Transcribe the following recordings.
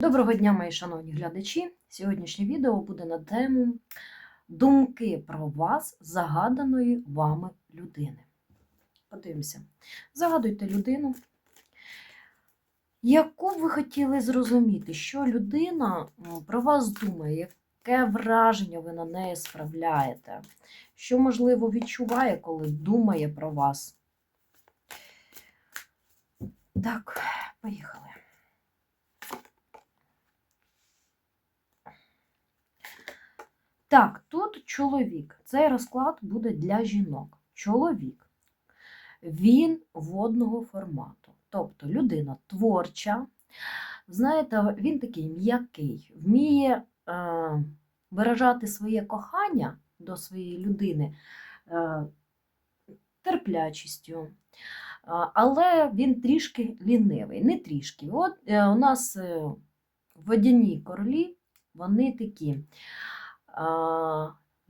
Доброго дня, мої шановні глядачі! Сьогоднішнє відео буде на тему думки про вас загаданої вами людини. Подивимося. Загадуйте людину, яку ви хотіли зрозуміти, що людина про вас думає, яке враження ви на неї справляєте, що, можливо, відчуває, коли думає про вас. Так, поїхали. Так, тут чоловік. Цей розклад буде для жінок. Чоловік. Він водного формату. Тобто людина творча. Знаєте, він такий м'який, вміє е, виражати своє кохання до своєї людини е, терплячістю. Е, Але він трішки лінивий, не трішки. От е, у нас е, водяні королі, вони такі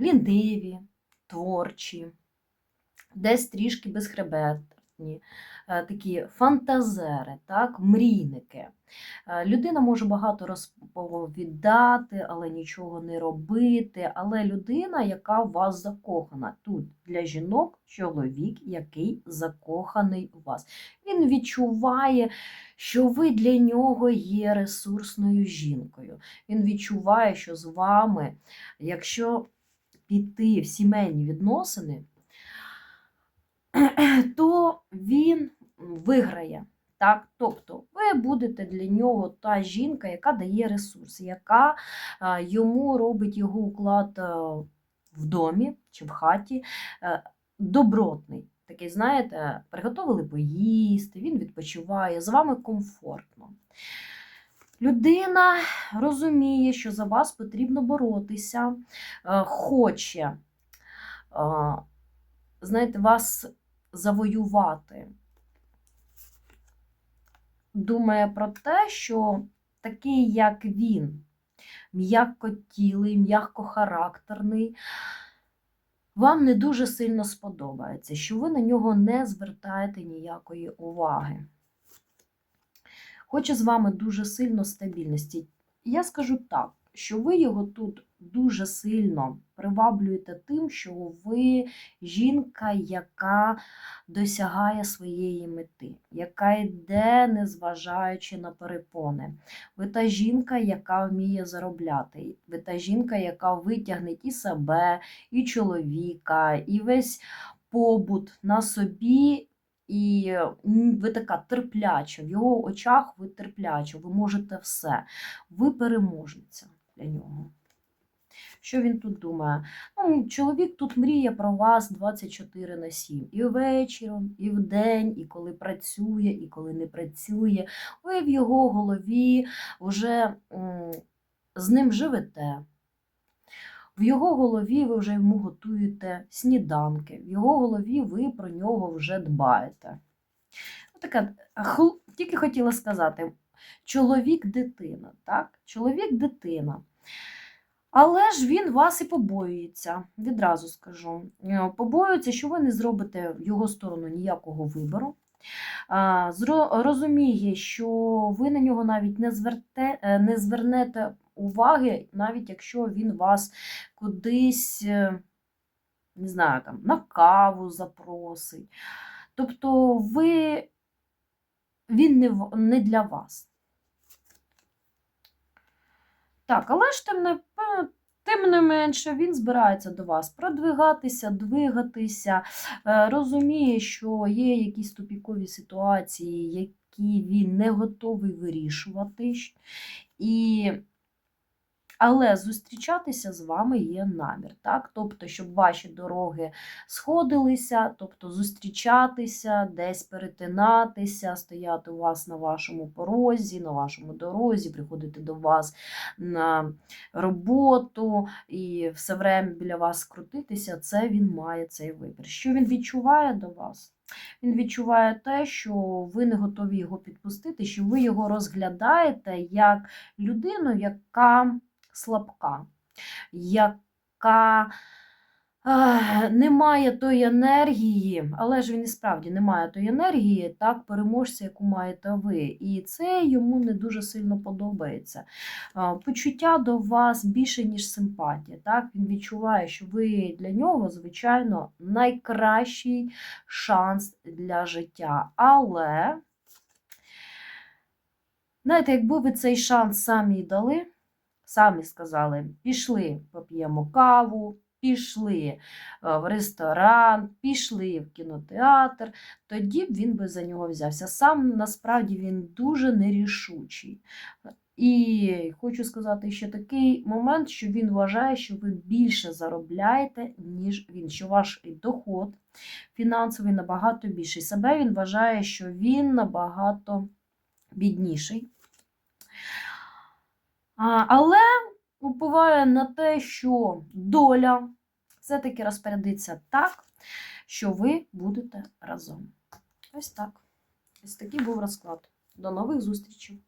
ліниві, творчі, десь трішки безхребетні, е, такі фантазери, так, мрійники. Е, Людина може багато розповідати, але нічого не робити. Але людина, яка в вас закохана. Тут для жінок чоловік, який закоханий у вас. Він відчуває, що ви для нього є ресурсною жінкою. Він відчуває, що з вами, якщо піти в сімейні відносини, то він виграє. Так? Тобто ви будете для нього та жінка, яка дає ресурс, яка е, йому робить його уклад е, в домі чи в хаті е, добротний. Такий, знаєте, приготовили поїсти, він відпочиває, з вами комфортно. Людина розуміє, що за вас потрібно боротися, хоче, знаєте, вас завоювати. Думає про те, що такий, як він, м'якотілий, м'якохарактерний, вам не дуже сильно сподобається, що ви на нього не звертаєте ніякої уваги. Хоче з вами дуже сильно стабільності. Я скажу так, що ви його тут дуже сильно приваблюєте тим, що ви жінка, яка досягає своєї мети, яка йде, незважаючи на перепони. Ви та жінка, яка вміє заробляти. Ви та жінка, яка витягне і себе, і чоловіка, і весь побут на собі. І ви така терпляча, в його очах ви терпляча, ви можете все. Ви переможниця для нього. Що він тут думає? Ну, Чоловік тут мріє про вас 24 на 7. І вечором, і вдень, і коли працює, і коли не працює. Ви в його голові вже з ним живете. В його голові ви вже йому готуєте сніданки, в його голові ви про нього вже дбаєте. Така, тільки хотіла сказати: чоловік-дитина, так? Чоловік-дитина. Але ж він вас і побоюється, відразу скажу. Е, Побоюється, що ви не зробите в його сторону ніякого вибору. Розуміє, що ви на нього навіть не, зверте, е, не звернете уваги, навіть якщо він вас кудись, е, не знаю, там, на каву запросить. Тобто ви, він не, не для вас. Так, але ж тим не, тим не менше він збирається до вас продвигатися, двигатися, е, розуміє, що є якісь тупікові ситуації, які він не готовий вирішувати. І... Але зустрічатися з вами є намір, так? Тобто, щоб ваші дороги сходилися, тобто зустрічатися, десь перетинатися, стояти у вас на вашому порозі, на вашому дорозі, приходити до вас на роботу і все время біля вас крутитися, це він має цей вибір. Що він відчуває до вас? Він відчуває те, що ви не готові його підпустити, що ви його розглядаєте як людину, яка слабка, яка Ах, Немає тої енергії, але ж він і справді не має тої енергії, так, переможця, яку маєте ви. І це йому не дуже сильно подобається. Почуття до вас більше, ніж симпатія. Так? Він відчуває, що ви для нього, звичайно, найкращий шанс для життя. Але, знаєте, якби ви цей шанс самі дали, самі сказали, пішли, поп'ємо каву, пішли е, в ресторан, пішли в кінотеатр, тоді б він би за нього взявся. Сам насправді він дуже нерішучий. І хочу сказати ще такий момент, що він вважає, що ви більше заробляєте, ніж він, що ваш доход фінансовий набагато більший. Себе він вважає, що він набагато бідніший. Але уповає на те, що доля все-таки розпорядиться так, що ви будете разом. Ось так. Ось такий був розклад. До нових зустрічей!